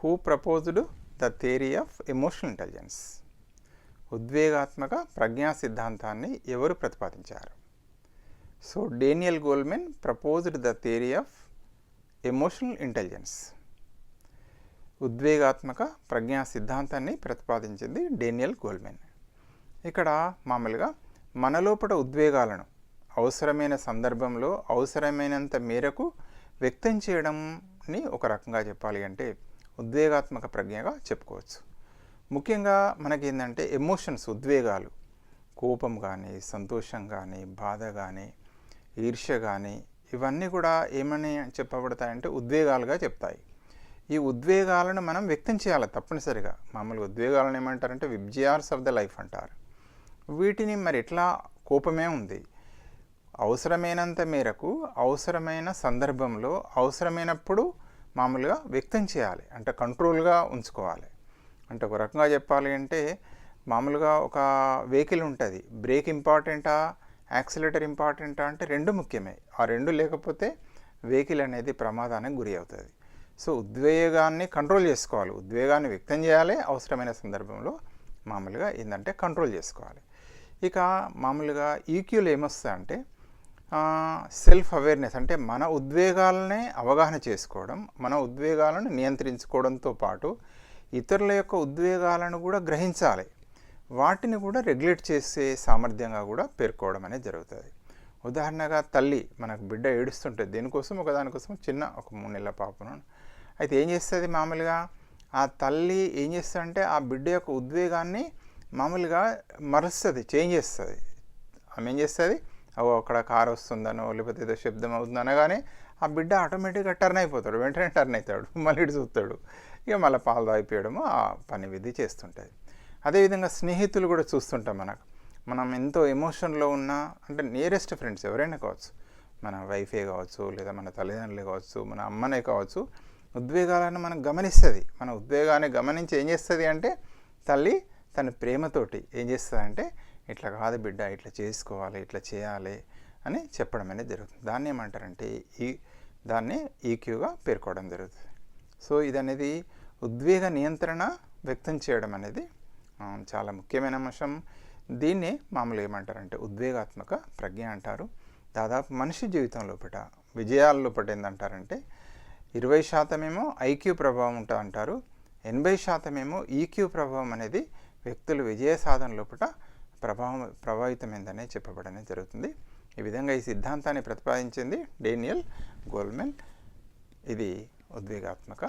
Who proposed the theory of emotional intelligence ఉద్వేగాత్మక ప్రజ్ఞా సిద్ధాంతాన్ని ఎవరు ప్రతిపాదించారు? So Daniel Goleman proposed the theory of emotional intelligence ఉద్వేగాత్మక ప్రజ్ఞా సిద్ధాంతాన్ని ప్రతిపాదించింది డేనియల్ గోల్మెన్ ఇక్కడ మామూలుగా మనలోపట ఉద్వేగాలను అవసరమైన సందర్భంలో అవసరమైనంత మేరకు వ్యక్తం చేయడంని ఒక రకంగా చెప్పాలి అంటే ఉద్వేగాత్మక ప్రజ్ఞగా చెప్పుకోవచ్చు. ముఖ్యంగా మనకి ఏంటంటే ఎమోషన్స్ ఉద్వేగాలు. కోపం కానీ సంతోషం కానీ బాధ కానీ ఈర్ష్య కానీ ఇవన్నీ కూడా ఏమని చెప్పబడతాయంటే ఉద్వేగాలుగా చెప్తాయి. ఈ ఉద్వేగాలను మనం వ్యక్తం చేయాలి తప్పనిసరిగా. మామూలుగా ఉద్వేగాలను ఏమంటారంటే విబ్జియార్స్ ఆఫ్ ద లైఫ్ అంటారు. వీటిని మరి ఎట్లా కోపమే ఉంది? అవసరమైనంత మేరకు అవసరమైన సందర్భంలో అవసరమైనప్పుడు మామూలుగా వ్యక్తం చేయాలి అంటే కంట్రోల్గా ఉంచుకోవాలి. అంటే ఒక రకంగా చెప్పాలి అంటే మామూలుగా ఒక వెహికల్ ఉంటుంది. బ్రేక్ ఇంపార్టెంటా యాక్సిలేటర్ ఇంపార్టెంటా అంటే రెండు ముఖ్యమే. ఆ రెండు లేకపోతే వెహికల్ అనేది ప్రమాదానికి గురి అవుతుంది. సో ఉద్వేగాన్ని కంట్రోల్ చేసుకోవాలి. ఉద్వేగాన్ని వ్యక్తం చేయాలి. అవసరమైన సందర్భంలో మామూలుగా ఏంటంటే కంట్రోల్ చేసుకోవాలి. ఇక మామూలుగా ఈక్యూలు ఏమొస్తాయంటే సెల్ఫ్ అవేర్నెస్ అంటే మన ఉద్వేగాలనే అవగాహన చేసుకోవడం మన ఉద్వేగాలను నియంత్రించుకోవడంతో పాటు ఇతరుల యొక్క ఉద్వేగాలను కూడా గ్రహించాలి. వాటిని కూడా రెగ్యులేట్ చేసే సామర్థ్యంగా కూడా పేర్కోవడం అనేది జరుగుతుంది. ఉదాహరణగా తల్లి మనకు బిడ్డ ఏడుస్తుంటుంది దేనికోసం? ఒక దానికోసం చిన్న ఒక మూడు నెలల పాపను. అయితే ఏం చేస్తుంది మామూలుగా? ఆ తల్లి ఏం చేస్తుందంటే ఆ బిడ్డ యొక్క ఉద్వేగాన్ని మామూలుగా మరుస్తుంది చేంజ్ చేస్తుంది. ఆమె ఏం చేస్తుంది? అవో అక్కడ కారు వస్తుందనో లేకపోతే ఏదో శబ్దం అవుతుంది అనగానే ఆ బిడ్డ ఆటోమేటిక్గా టర్న్ అయిపోతాడు. వెంటనే టర్న్ అవుతాడు. మళ్ళీ ఇటు చూస్తాడు. ఇక మళ్ళీ పాలు తాగిపోయడము ఆ పని విధి చేస్తుంటుంది. అదేవిధంగా స్నేహితులు కూడా చూస్తుంటాం మనకు. మనం ఎంతో ఎమోషన్లో ఉన్న అంటే నియరెస్ట్ ఫ్రెండ్స్ ఎవరైనా కావచ్చు మన వైఫే కావచ్చు లేదా మన తల్లిదండ్రులే కావచ్చు మన అమ్మనే కావచ్చు ఉద్వేగాలను మనం గమనిస్తుంది. మన ఉద్వేగాన్ని గమనించి ఏం చేస్తుంది అంటే తల్లి తన ప్రేమతోటి ఏం చేస్తుంది అంటే ఇట్లా కాదు బిడ్డ ఇట్లా చేసుకోవాలి ఇట్లా చేయాలి అని చెప్పడం అనేది జరుగుతుంది. దాన్ని ఏమంటారంటే ఈ దాన్ని ఈక్యూగా పేర్కోవడం జరుగుతుంది. సో ఇది అనేది ఉద్వేగ నియంత్రణ వ్యక్తం చేయడం అనేది చాలా ముఖ్యమైన అంశం. దీన్ని మామూలుగా ఏమంటారంటే ఉద్వేగాత్మక ప్రజ్ఞ అంటారు. దాదాపు మనిషి జీవితం లోపల విజయాల లోపల ఏంటంటారంటే ఇరవై శాతమేమో ఐక్యూ ప్రభావం ఉంటా అంటారు ఎనభై శాతమేమో ఈక్యూ ప్రభావం అనేది వ్యక్తులు విజయ సాధన లోపల ప్రభావం ప్రభావితమైందనే చెప్పబడనే జరుగుతుంది. ఈ విధంగా ఈ సిద్ధాంతాన్ని ప్రతిపాదించింది డేనియల్ గోల్మెన్ ఇది ఉద్వేగాత్మక